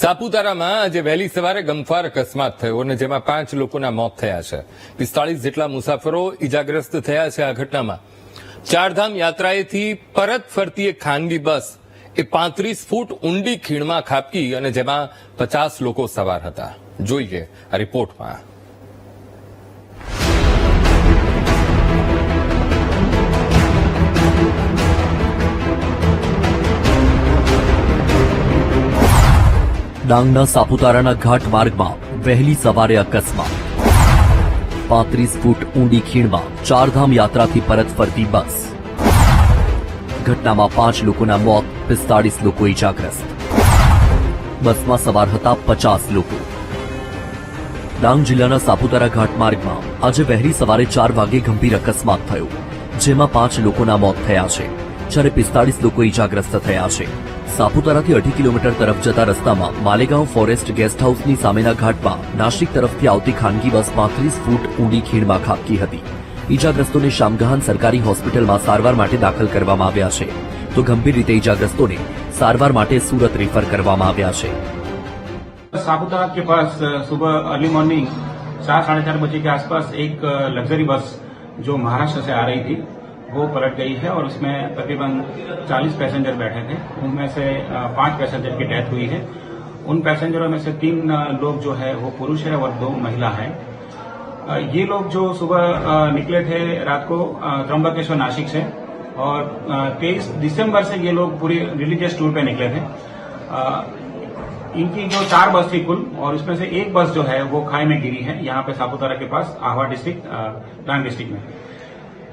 સાપુતારામાં આજે વહેલી સવારે ગમફાર અકસ્માત થયો અને જેમાં પાંચ લોકોના મોત થયા છે. પિસ્તાળીસ જેટલા મુસાફરો ઇજાગ્રસ્ત થયા છે આ ઘટનામાં. ચારધામ યાત્રાએથી પરત ફરતી એક ખાનગી બસ એ પાંત્રીસ ફૂટ ઊંડી ખીણમાં ખાબકી અને જેમાં પચાસ લોકો સવાર હતા. જોઈએ આ રિપોર્ટમાં. ડાંગના સાપુતારાના ઘાટ માર્ગમાં વહેલી સવારે અકસ્માત. પાંત્રીસ ફૂટ ઊંડી ખીણમાં ચારધામ યાત્રાથી પરત ફરતી બસ. ઘટનામાં પાંચ લોકોના મોત, પિસ્તાળીસ લોકો ઇજાગ્રસ્ત બસમાં સવાર હતા પચાસ લોકો. ડાંગ જિલ્લાના સાપુતારા ઘાટ માર્ગમાં આજે વહેલી સવારે ચાર વાગે ગંભીર અકસ્માત થયો, જેમાં પાંચ લોકોના મોત થયા છે, જ્યારે પિસ્તાળીસ લોકો ઇજાગ્રસ્ત થયા છે. સાપુતારાથી અઢી કિલોમીટર તરફ જતા રસ્તામાં માલેગાંવ ફોરેસ્ટ ગેસ્ટ હાઉસની સામેના ઘાટમાં નાસિક તરફથી આવતી ખાનગી બસ પાંત્રીસ ફૂટ ઊંડી ખીણમાં ખાબકી હતી ઇજાગ્રસ્તોને શામગહાન સરકારી હોસ્પિટલમાં સારવાર માટે દાખલ કરવામાં આવ્યા છે તો ગંભીર રીતે ઇજાગ્રસ્તોને સારવાર માટે સુરત રેફર કરવામાં આવ્યા છે सापुतारा के पास अ, सुबह अर्ली मॉर्निंग चार साढ़े चार बजे के आसपास एक अ, लग्जरी बस जो महाराष्ट्र से आ रही थी वो पलट गई है और उसमें तकरीबन 40 पैसेंजर बैठे थे। उनमें से पाँच पैसेंजर की डेथ हुई है। उन पैसेंजरों में से तीन लोग जो है वो पुरुष है और दो महिला है। ये लोग जो सुबह निकले थे रात को त्र्यंबकेश्वर नासिक से और तेईस दिसंबर से ये लोग पूरी रिलीजियस टूर पे निकले थे। इनकी जो चार बस थी कुल और उसमें से एक बस जो है वो खाई में गिरी है, यहाँ पे सापुतारा के पास आहवा डिस्ट्रिक्ट डांग डिस्ट्रिक्ट में।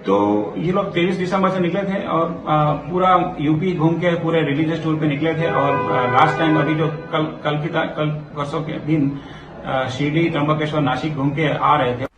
तो ये लोग तेईस दिसंबर से निकले थे और अ, पूरा यूपी घूम के पूरे रिलीजियस टूर पे निकले थे और लास्ट टाइम अभी जो कल कल की ता- कल परसों के दिन अ, शिरडी त्र्यंबकेश्वर नासिक घूम के आ रहे थे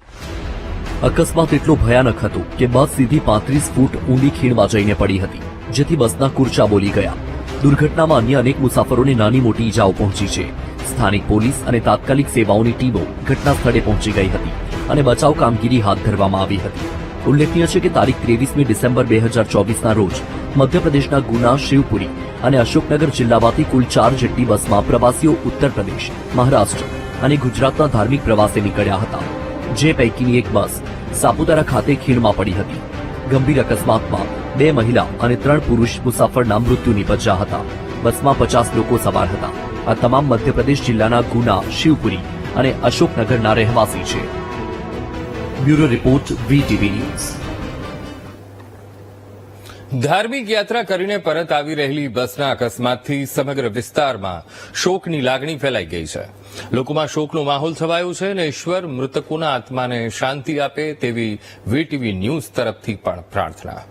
અકસ્માત એટલો ભયાનક હતો કે બસ સીધી પાંત્રીસ ફૂટ ઊંડી ખીણમાં જઈને પડી હતી જેથી બસના કુરચા બોલી ગયા દુર્ઘટનામાં અન્ય અનેક મુસાફરોને નાની મોટી ઈજાઓ પહોંચી છે સ્થાનિક પોલીસ અને તાત્કાલિક સેવાઓની ટીમો ઘટના સ્થળે પહોંચી ગઈ હતી અને બચાવ કામગીરી હાથ ધરવામાં આવી હતી ઉલ્લેખનીય છે કે તારીખ ત્રેવીસમી ડિસેમ્બર બે હજાર ચોવીસના રોજ મધ્યપ્રદેશના ગુના, શિવપુરી અને અશોકનગર જિલ્લામાંથી કુલ ચાર જેટલી બસમાં પ્રવાસીઓ ઉત્તર પ્રદેશ, મહારાષ્ટ્ર અને ગુજરાતના ધાર્મિક પ્રવાસે નીકળ્યા હતા. જે પૈકીની એક બસ સાપુતારા ખાતે ખીણમાં પડી હતી. ગંભીર અકસ્માતમાં બે મહિલા અને ત્રણ પુરુષ મુસાફરના મૃત્યુ નિપજ્યા હતા. બસમાં પચાસ લોકો સવાર હતા. આ તમામ મધ્યપ્રદેશ જિલ્લાના ગુના, શિવપુરી અને અશોકનગરના રહેવાસી છે. Bureau report, VTV News. ધાર્મિક યાત્રા કરીને પરત આવી રહેલી બસના અકસ્માતથી સમગ્ર વિસ્તારમાં શોકની લાગણી ફેલાઈ ગઈ છે. લોકોમાં શોકનો માહોલ છવાયો છે અને ઈશ્વર મૃતકોના આત્માને શાંતિ આપે તેવી વીટીવી ન્યૂઝ તરફથી પણ પ્રાર્થના.